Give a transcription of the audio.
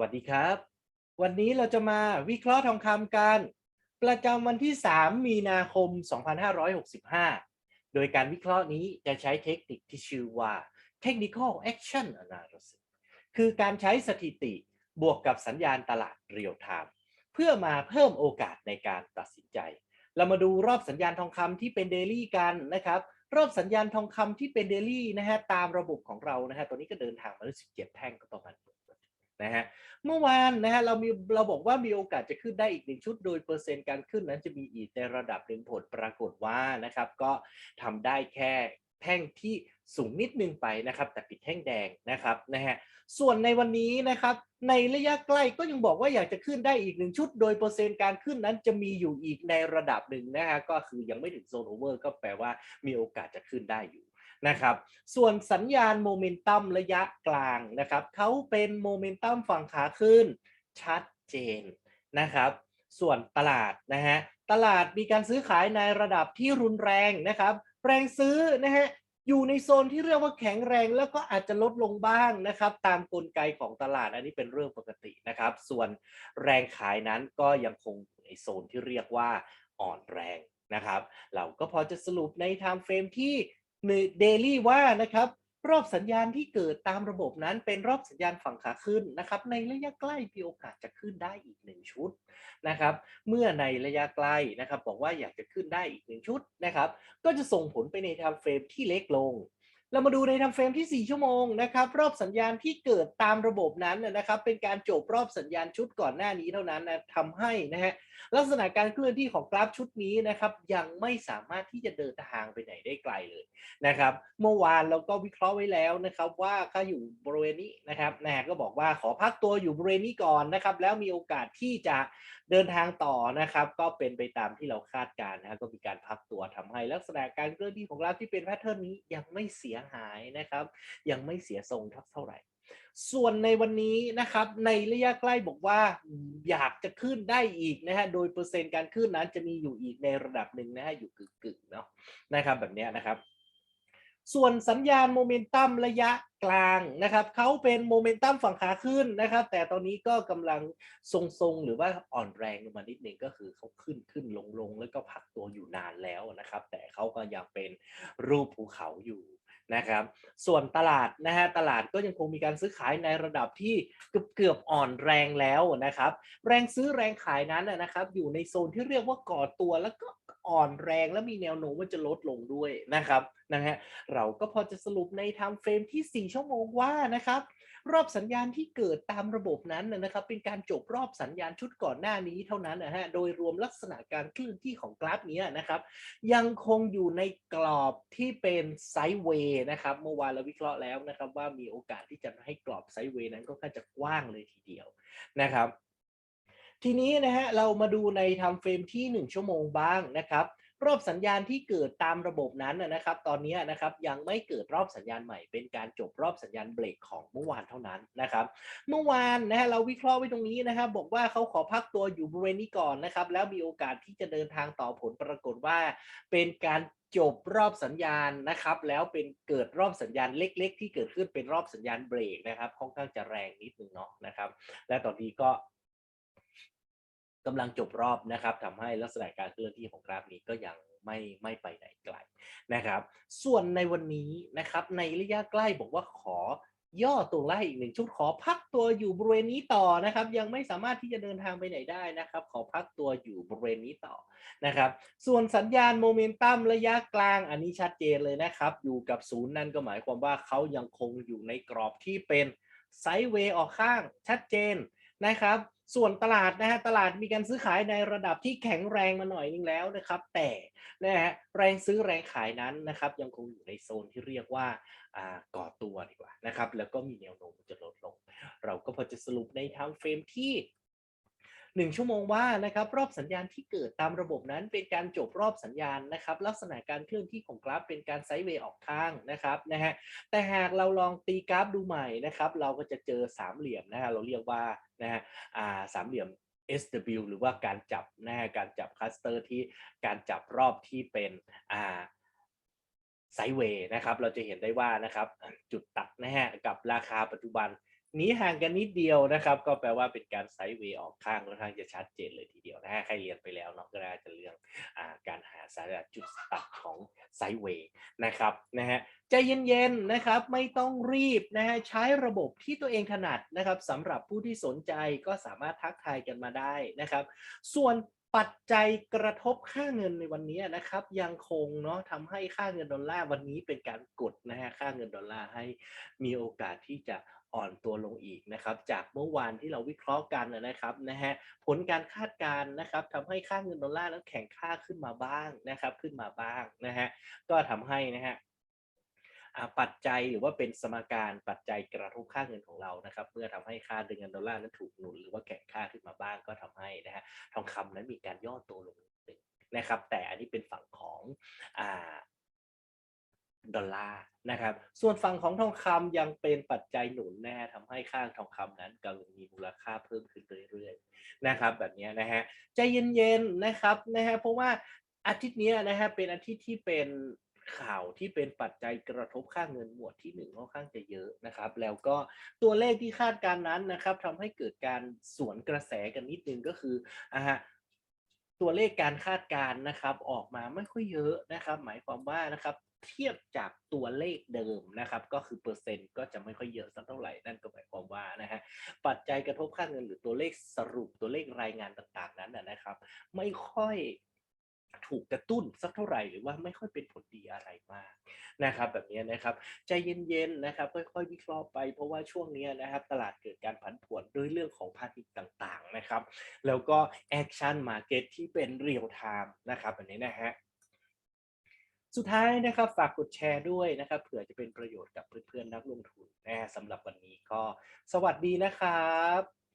วัสดีครับ วันนี้เราจะมาวิเคราะห์ทองคำกัน ประจำวันที่ 3 มีนาคม 2565 โดยการวิเคราะห์นี้จะใช้เทคนิคที่ชื่อว่า Technical Action Analysis คือการใช้สถิติบวกกับสัญญาณตลาดเรียลไทม์เพื่อมาเพิ่มโอกาสในการตัดสินใจ เรามาดูรอบสัญญาณทองคำที่เป็นเดลี่กันนะครับ รอบสัญญาณทองคำที่เป็นเดลี่นะฮะตามระบบของเรานะฮะตัวนี้ก็เดินทางมาที่17 แท่งก็ประมาณ นะฮะเมื่อวานนะฮะเรามีเราบอกว่ามีโอกาสจะขึ้นได้อีกหนึ่งชุดโดยเปอร์เซ็นต์การขึ้นนั้นจะมีอีกในระดับหนึ่งผลปรากฏว่านะครับก็ทำได้แค่แท่งที่สูงนิดนึงไปนะครับแต่ปิดแท่งแดงนะครับนะฮะส่วนในวันนี้นะครับในระยะใกล้ก็ยังบอกว่าอยากจะขึ้นได้อีกหนึ่งชุด โดยเปอร์เซ็นต์การขึ้นนั้นจะมีอยู่อีกในระดับหนึ่งนะฮะก็คือยังไม่ถึงโซนโอเวอร์ก็แปลว่ามีโอกาสจะขึ้นได้อยู่ นะครับ ส่วนสัญญาณโมเมนตัมระยะกลางนะครับเขาเป็นโมเมนตัมฝั่งขาขึ้นชัดเจนนะครับ ส่วนตลาดนะฮะตลาดมีการซื้อขายในระดับที่รุนแรงนะครับ แรงซื้อนะฮะอยู่ในโซนที่เรียกว่าแข็งแรงแล้วก็อาจจะลดลงบ้างนะครับ ตามกลไกของตลาดอันนี้เป็นเรื่องปกตินะครับ ส่วนแรงขายนั้นก็ยังคงอยู่ในโซนที่เรียกว่าอ่อนแรงนะครับ เราก็พอจะสรุปในไทม์เฟรมที่ เดลี่ว่านะครับรอบสัญญาณที่เกิดตามระบบนั้นเป็นรอบสัญญาณฝั่งขาขึ้นนะครับ ในระยะใกล้มีโอกาสจะขึ้นได้อีกหนึ่งชุดนะครับ เมื่อในระยะใกล้นะครับ บอกว่าอยากจะขึ้นได้อีกหนึ่งชุดนะครับ ก็จะส่งผลไปในทางเฟรมที่เล็กลง เรามาดูในทม์เฟรมที่ 4 ชั่วโมงนะครับรอบสัญญาณที่เกิดตามระบบนั้นนะครับ เป็นการจบรอบสัญญาณชุดก่อนหน้านี้เท่านั้นนะทำให้นะฮะลักษณะการเคลื่อนที่ของกราฟชุดนี้นะครับ ยังไม่สามารถที่จะเดินทางไปไหนได้ไกลเลยนะครับ เมื่อวานเราก็วิเคราะห์ไว้แล้วนะครับ ว่าถ้าอยู่บริเวณนี้นะครับนะก็บอกว่าขอพักตัวอยู่บริเวณนี้ก่อนนะครับ แล้วมีโอกาสที่จะเดินทางต่อนะครับ ก็เป็นไปตามที่เราคาดการณ์นะก็มีการพักตัวทำให้ลักษณะการเคลื่อนที่ของกราฟที่เป็นแพทเทิร์นนี้ยังไม่เสียหายนะครับ ยังไม่เสียทรงเท่าไหร่ ส่วนในวันนี้นะครับในระยะใกล้บอกว่าอยากจะขึ้นได้อีกนะฮะโดยเปอร์เซ็นต์การขึ้นนั้นจะมีอยู่อีกในระดับหนึ่งนะฮะอยู่กึ่งๆเนาะนะครับแบบนี้นะครับส่วนสัญญาณโมเมนตัมระยะกลางนะครับเขาเป็นโมเมนตัมฝั่งขาขึ้นนะครับ แต่ตอนนี้ก็กำลังทรงๆ หรือว่าอ่อนแรงลงมานิดนึงก็คือเขาขึ้นขึ้นลงลงแล้วก็พักตัวอยู่นานแล้วนะครับ แต่เขาก็ยังเป็นรูปภูเขาอยู่ นะครับ ส่วนตลาดนะฮะตลาดก็ยังคงมีการซื้อขายในระดับที่เกือบเกือบอ่อนแรงแล้วนะครับ แรงซื้อแรงขายนั้นนะครับอยู่ในโซนที่เรียกว่าก่อตัวแล้วก็อ่อนแรงและมีแนวโน้มว่าจะลดลงด้วยนะครับนะฮะเราก็พอจะสรุปในไทม์เฟรมที่ 4 ชั่วโมงว่านะครับ รอบสัญญาณที่เกิดตามระบบนั้นนะครับ เป็นการจบรอบสัญญาณชุดก่อนหน้านี้เท่านั้นนะฮะโดยรวมลักษณะการเคลื่อนที่ของกราฟนี้นะครับ ยังคงอยู่ในกรอบที่เป็นไซด์เวย์นะครับเมื่อวานเราวิเคราะห์แล้วนะครับ ว่ามีโอกาสที่จะให้กรอบไซด์เวย์นั้นก็ค่อนจะกว้างเลยทีเดียวนะครับ ทีนี้นะฮะเรามาดูในทม์เฟรมที่ 1 ชั่วโมงบ้างนะครับ รอบสัญญาณที่เกิดตามระบบนั้นนะครับ ตอนนี้นะครับยังไม่เกิดรอบสัญญาณใหม่ เป็นการจบรอบสัญญาณเบรกของเมื่อวานเท่านั้นนะครับ เมื่อวานนะฮะเราวิเคราะห์ไว้ตรงนี้นะครับบอกว่าเขาขอพักตัวอยู่บริเวณนี้ก่อนนะครับ แล้วมีโอกาสที่จะเดินทางต่อผลปรากฏว่า เป็นการจบรอบสัญญาณนะครับ แล้วเป็นเกิดรอบสัญญาณเล็ก ๆ ที่เกิดขึ้นเป็นรอบสัญญาณเบรกนะครับค่อนข้างจะแรงนิดนึงเนาะนะครับ และตอนนี้ก็ กำลังจบรอบนะครับทำให้ลักษณะการเคลื่อนที่ของกราฟนี้ก็ยังไม่ไม่ไปไหนไกลนะครับ ส่วนในวันนี้นะครับในระยะใกล้บอกว่าขอย่อตัวไล่อีกหนึ่งชุดขอพักตัวอยู่บริเวณนี้ต่อนะครับ ยังไม่สามารถที่จะเดินทางไปไหนได้นะครับ ขอพักตัวอยู่บริเวณนี้ต่อนะครับ ส่วนสัญญาณโมเมนตัมระยะกลางอันนี้ชัดเจนเลยนะครับ อยู่กับศูนย์นั่นก็หมายความว่าเขายังคงอยู่ในกรอบที่เป็นไซด์เวย์ออกข้างชัดเจน นะครับ ส่วนตลาดนะฮะตลาดมีการซื้อขายในระดับที่แข็งแรงมาหน่อยนึงแล้วนะครับ แต่นะฮะแรงซื้อแรงขายนั้นนะครับ ยังคงอยู่ในโซนที่เรียกว่าอ่าก่อตัวดีกว่านะครับ แล้วก็มีแนวโน้มจะลดลง เราก็พอจะสรุปในทม์เฟรมที่ หนึ่งชั่วโมงว่านะครับรอบสัญญาณที่เกิดตามระบบนั้นเป็นการจบรอบสัญญาณนะครับลักษณะการเคลื่อนที่ของกราฟเป็นการไซด์เวย์ออกข้างนะครับนะฮะแต่หากเราลองตีกราฟดูใหม่นะครับเราก็จะเจอสามเหลี่ยมนะฮะเราเรียกว่านะฮะอ่าสามเหลี่ยม SW หรือว่าการจับนะฮะการจับคลัสเตอร์ที่การจับรอบที่เป็นอ่าไซเวย์นะครับ เราจะเห็นได้ว่านะครับจุดตัดนะฮะกับราคาปัจจุบัน หนีห่างกันนิดเดียวนะครับ ก็แปลว่าเป็นการไซด์เวย์ออกข้างค่อนข้างจะชัดเจนเลยทีเดียวนะฮะใครเรียนไปแล้วเนาะก็น่าจะเรื่องอการหาสาระจุดตัดของไซด์เวย์นะครับนะฮะใจเย็นๆนะครับไม่ต้องรีบนะฮะใช้ระบบที่ตัวเองถนัดนะครับสำหรับผู้ที่สนใจก็สามารถทักทายกันมาได้นะครับ ส่วนปัจจัยกระทบค่าเงินในวันนี้นะครับ ยังคงเนาะทำให้ค่าเงินดอลลาร์วันนี้เป็นการกดนะฮะค่าเงินดอลลาร์ให้มีโอกาสที่จะ อ่อนตัวลงอีกนะครับจากเมื่อวานที่เราวิเคราะห์กันนะครับนะฮะผลการคาดการณ์นะครับทำให้ค่าเงินดอลลาร์นั้นแข็งค่าขึ้นมาบ้างนะครับขึ้นมาบ้างนะฮะก็ทำให้นะฮะปัจจัยหรือว่าเป็นสมการปัจจัยกระทบค่าเงินของเรานะครับเมื่อทำให้ค่าเงินดอลลาร์นั้นถูกหนุนหรือว่าแข็งค่าขึ้นมาบ้างก็ทำให้นะฮะทองคำนั้นมีการย่อตัวลงนิดหนึ่งนะครับแต่อันนี้เป็นฝั่งของอ่า ดอลลาร์นะครับ ส่วนฝั่งของทองคำยังเป็นปัจจัยหนุนนะฮะทำให้ค่าทองคำนั้นกำลังมีมูลค่าเพิ่มขึ้นเรื่อยๆนะครับ แบบนี้นะฮะใจเย็นๆนะครับนะฮะเพราะว่าอาทิตย์นี้นะฮะเป็นอาทิตย์ที่เป็นข่าวที่เป็นปัจจัยกระทบค่าเงินหมวดที่หนึ่งค่อนข้างจะเยอะนะครับ แล้วก็ตัวเลขที่คาดการณ์นั้นนะครับทำให้เกิดการสวนกระแสกันนิดนึงก็คืออ่า ตัวเลขการคาดการณ์นะครับออกมาไม่ค่อยเยอะนะครับ หมายความว่านะครับเทียบจากตัวเลขเดิมนะครับ ก็คือเปอร์เซ็นต์ก็จะไม่ค่อยเยอะสักเท่าไหร่นั่นก็หมายความว่านะฮะปัจจัยกระทบค่าเงินหรือตัวเลขสรุปตัวเลขรายงานต่างๆนั้นนะนะครับ ไม่ค่อย ถูกกระตุ้นสักเท่าไหร่หรือว่าไม่ค่อยเป็นผลดีอะไรมากนะครับแบบนี้นะครับใจเย็นๆนะครับค่อยๆวิเคราะห์ไปเพราะว่าช่วงนี้นะครับตลาดเกิดการผันผวนด้วยเรื่องของพาณิชย์ต่างๆนะครับแล้วก็แอคชั่นมาเก็ตที่เป็นเรียลไทม์นะครับแบบนี้นะฮะสุดท้ายนะครับฝากกดแชร์ด้วยนะครับเผื่อจะเป็นประโยชน์กับเพื่อนๆนักลงทุนนะฮะสำหรับวันนี้ก็สวัสดีนะครับ